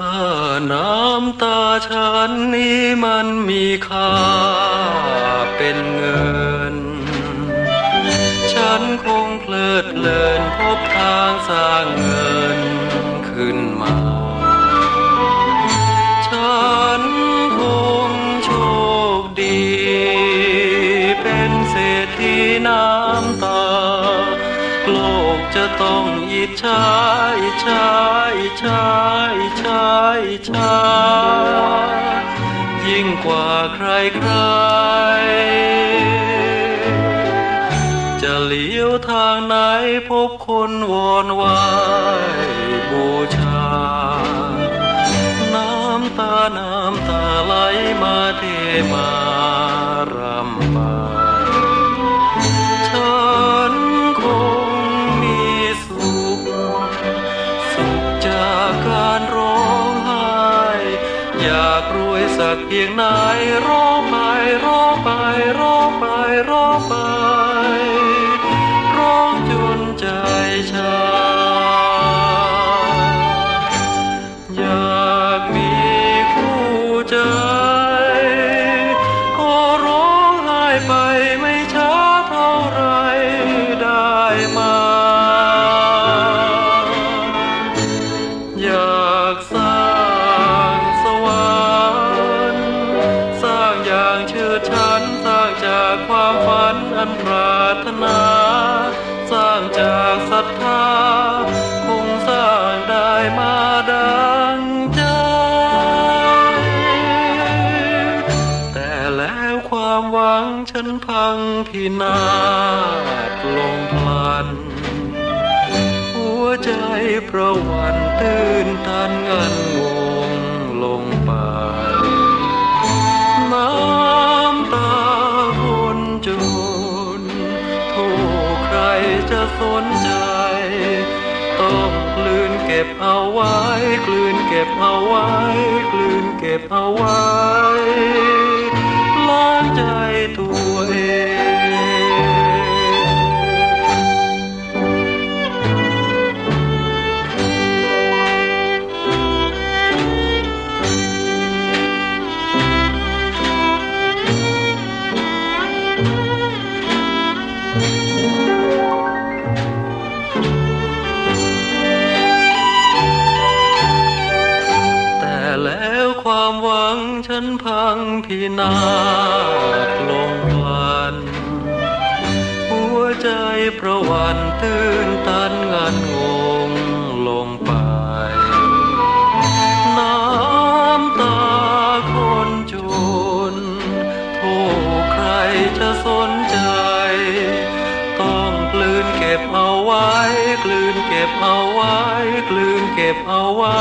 อ่าน้ำตาฉันนี้มันมีค่าเป็นเงิน ฉันคงเพลิดเพลินพบทางสร้างเงินขึ้นมา ฉันคงโชคดี เป็นเศรษฐีน้ำตา จะต้องอิจฉาอิจฉาอิจฉาอิจฉาอิจฉายิ่งกว่าใครใครจะเลี้ยวทางไหนพบคนวอนไหวบูชา น้ำตา น้ำตาไหลมาเทมา สักเพียงไหนร้อ ชื่อฉันสร้างจากความฝันอันปรารถนา สร้างจากศรัทธา คงสร้างได้มาดังใจแต่แล้วความหวังฉันพังพินาศลงพลัน หัวใจประวันตื่นตันเงัน สนใจ ต้องกลืนเก็บเอาไว้ กลืนเก็บเอาไว้ กลืนเก็บเอาไว้ ความหวังฉันพังพินาศลงพัน หัวใจประวันตื่นตันงันงงลงไป น้ำตาคนจนโทษใครจะสนใจ ต้องกลืนเก็บเอาไว้ กลืนเก็บเอาไว้ กลืนเก็บเอาไว้